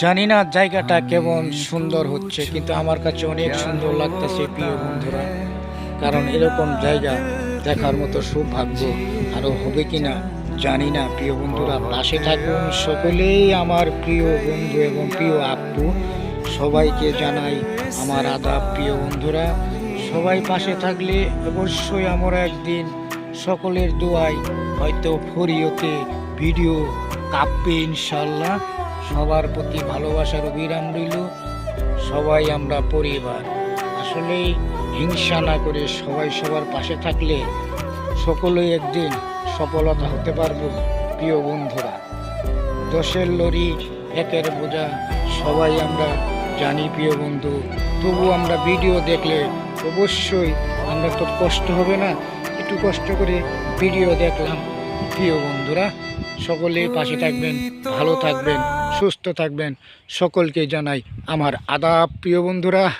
জানি না জায়গাটা কেমন সুন্দর হচ্ছে, কিন্তু আমার কাছে অনেক সুন্দর লাগতেছে প্রিয় বন্ধুরা। কারণ এরকম জায়গা দেখার মতো সৌভাগ্য আরও হবে কি না জানি না। প্রিয় বন্ধুরা, পাশে থাকুন সকলেই, আমার প্রিয় বন্ধু এবং প্রিয় আপু। সবাইকে জানাই আমার আদাব, প্রিয় বন্ধুরা। সবাই পাশে থাকলে অবশ্যই আমরা একদিন সকলের দোয়াই হয়তো ফরিওতে ভিডিও কাঁপবে ইনশাল্লাহ সবার প্রতি ভালোবাসার অবিরাম রইল, সবাই আমরা পরিবার। আসলে হিংসা না করে সবাই সবার পাশে থাকলে সকলেই একদিন সফলতা হতে পারব, প্রিয় বন্ধুরা। দশের লরি একের বোঝা, সবাই আমরা জানি, প্রিয় বন্ধু। তবু আমরা ভিডিও দেখলে অবশ্যই আমরা তো কষ্ট হবে না, একটু কষ্ট করে ভিডিও দেখলাম, প্রিয় বন্ধুরা। সকলেই পাশে থাকবেন ভালো থাকবেন সুস্থ থাকবেন। সকলকে জানাই আমার আদাব। প্রিয় বন্ধুরা